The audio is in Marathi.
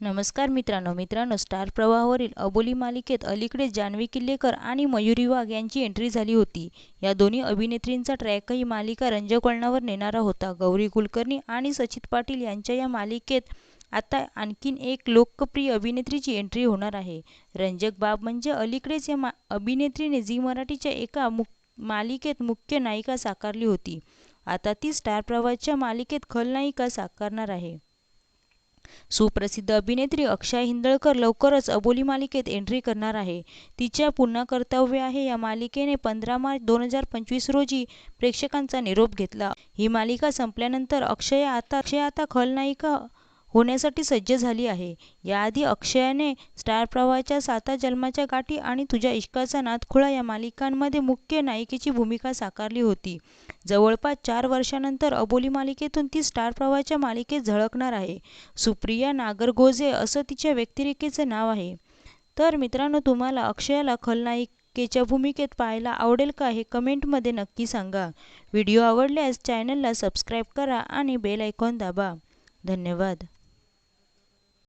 नमस्कार मित्रांनो मित्रांनो स्टार प्रवाहावरील अबोली मालिकेत अलीकडेच जान्हवी किल्लेकर आणि मयुरी वाघ यांची एंट्री झाली होती. या दोन्ही अभिनेत्रींचा ट्रॅकही मालिका रंजक वळणावर नेणारा होता. गौरी कुलकर्णी आणि सचित पाटील यांच्या या मालिकेत आता आणखीन एक लोकप्रिय अभिनेत्रीची एंट्री होणार आहे. रंजक बाब म्हणजे अलीकडेच या मा अभिनेत्रीने झी मराठीच्या एका मुक मालिकेत मुख्य नायिका साकारली होती. आता ती स्टार प्रवाहाच्या मालिकेत खलनायिका साकारणार आहे. सुप्रसिद्ध अभिनेत्री अक्षय हिंदळकर लवकरच अबोली मालिकेत एंट्री करणार आहे. तिच्या पुन्हा कर्तव्य आहे या मालिकेने पंधरा मार्च दोन हजार पंचवीस रोजी प्रेक्षकांचा निरोप घेतला. ही मालिका संपल्यानंतर अक्षय आता अक्षय आता खलनायिका होण्यासाठी सज्ज झाली आहे. याआधी अक्षयाने स्टार प्रवाहाच्या साता जन्माच्या गाठी आणि तुझ्या इश्काचा नादखुळा या मालिकांमध्ये मुख्य नायिकेची भूमिका साकारली होती. जवळपास चार वर्षांनंतर अबोली मालिकेतून ती स्टार प्रवाहाच्या मालिकेत झळकणार आहे. सुप्रिया नागरगोजे असं तिच्या व्यक्तिरेखेचं नाव आहे. तर मित्रांनो तुम्हाला अक्षयाला खलनायिकेच्या भूमिकेत पाहायला आवडेल का हे कमेंटमध्ये नक्की सांगा. व्हिडिओ आवडल्यास चॅनलला सबस्क्राईब करा आणि बेल आयकॉन दाबा. धन्यवाद.